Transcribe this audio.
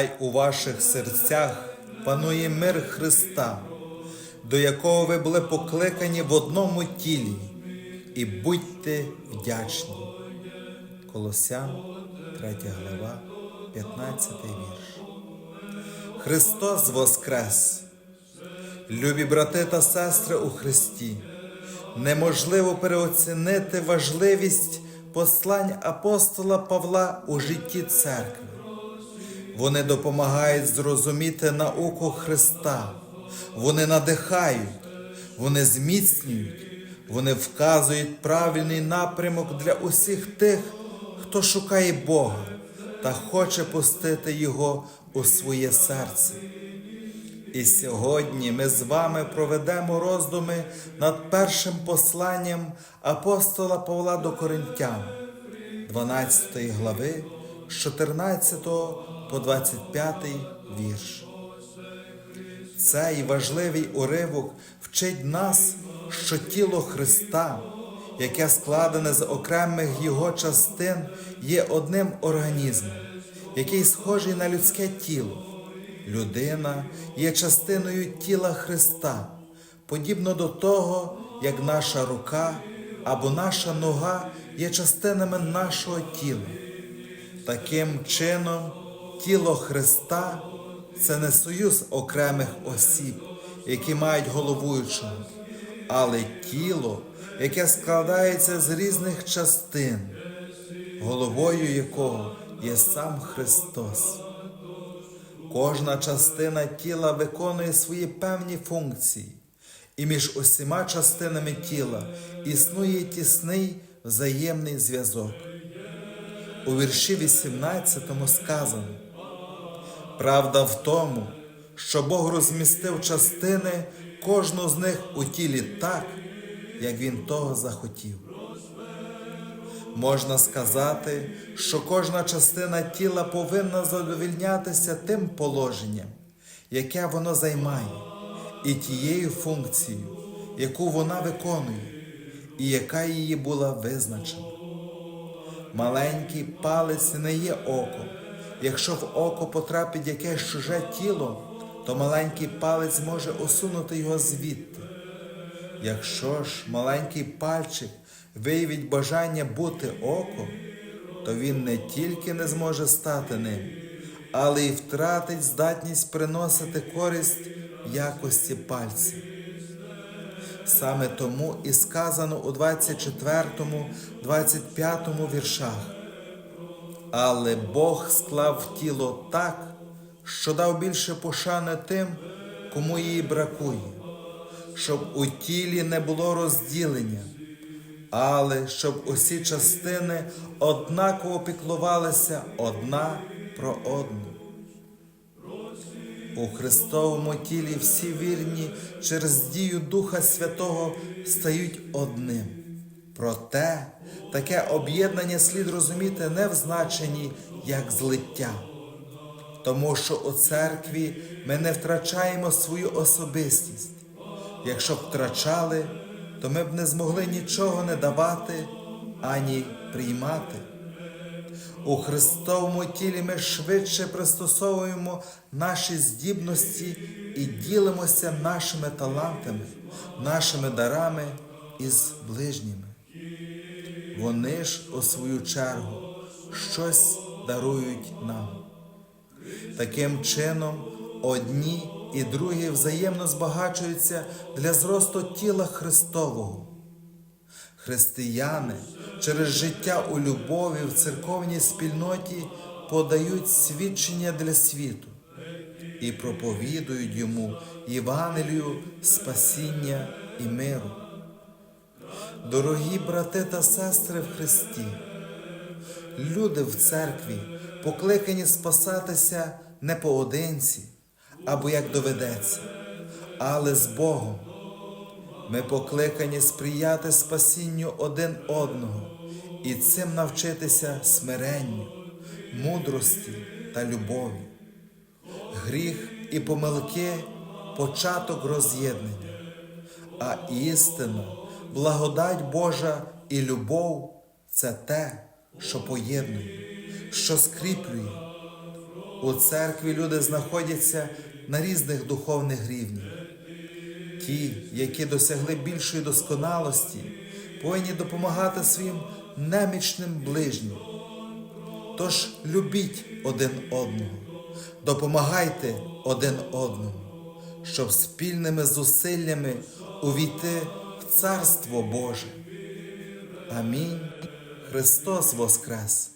Хай у ваших серцях панує мир Христа, до якого ви були покликані в одному тілі, і будьте вдячні. Колосян, 3 глава, 15 вірш. Христос Воскрес! Любі брати та сестри у Христі! Неможливо переоцінити важливість послань апостола Павла у житті церкви. Вони допомагають зрозуміти науку Христа, вони надихають, вони зміцнюють, вони вказують правильний напрямок для усіх тих, хто шукає Бога та хоче пустити Його у своє серце. І сьогодні ми з вами проведемо роздуми над першим посланням апостола Павла до Коринтян, 12 глави, з 14 по 25 вірш. Цей важливий уривок вчить нас, що тіло Христа, яке складене з окремих його частин, є одним організмом, який схожий на людське тіло. Людина є частиною тіла Христа, подібно до того, як наша рука або наша нога є частинами нашого тіла. Таким чином, тіло Христа це не союз окремих осіб, які мають головуючого, але тіло, яке складається з різних частин, головою якого є сам Христос. Кожна частина тіла виконує свої певні функції, і між усіма частинами тіла існує тісний взаємний зв'язок. У вірші 18 сказано, правда в тому, що Бог розмістив частини кожну з них у тілі так, як Він того захотів. Можна сказати, що кожна частина тіла повинна задовільнятися тим положенням, яке воно займає, і тією функцією, яку вона виконує, і яка її була визначена. Маленький палець не є око. Якщо в око потрапить якесь чуже тіло, то маленький палець може усунути його звідти. Якщо ж маленький пальчик виявить бажання бути оком, то він не тільки не зможе стати ним, але й втратить здатність приносити користь якості пальця. Саме тому і сказано у 24, 25 віршах. Але Бог склав тіло так, що дав більше пошани тим, кому її бракує, щоб у тілі не було розділення, але щоб усі частини однаково піклувалися одна про одну. У Христовому тілі всі вірні через дію Духа Святого стають одним. Проте таке об'єднання слід розуміти не в значенні як злиття, тому що у церкві ми не втрачаємо свою особистість. Якщо б втрачали, то ми б не змогли нічого не давати ані приймати. У Христовому тілі ми швидше пристосовуємо наші здібності і ділимося нашими талантами, нашими дарами із ближніми. Вони ж, у свою чергу, щось дарують нам. Таким чином, одні і другі взаємно збагачуються для зросту тіла Христового. Християни через життя у любові в церковній спільноті подають свідчення для світу і проповідують йому Євангелію спасіння і миру. Дорогі брати та сестри в Христі, люди в церкві покликані спасатися не поодинці, або як доведеться, але з Богом. Ми покликані сприяти спасінню один одного і цим навчитися смиренню, мудрості та любові. Гріх і помилки початок роз'єднання, а істина, благодать Божа і любов це те, що поєднує, що скріплює. У церкві люди знаходяться на різних духовних рівнях. Ті, які досягли більшої досконалості, повинні допомагати своїм немічним ближнім. Тож любіть один одного, допомагайте один одному, щоб спільними зусиллями увійти Царство Боже. Амінь. Христос Воскрес!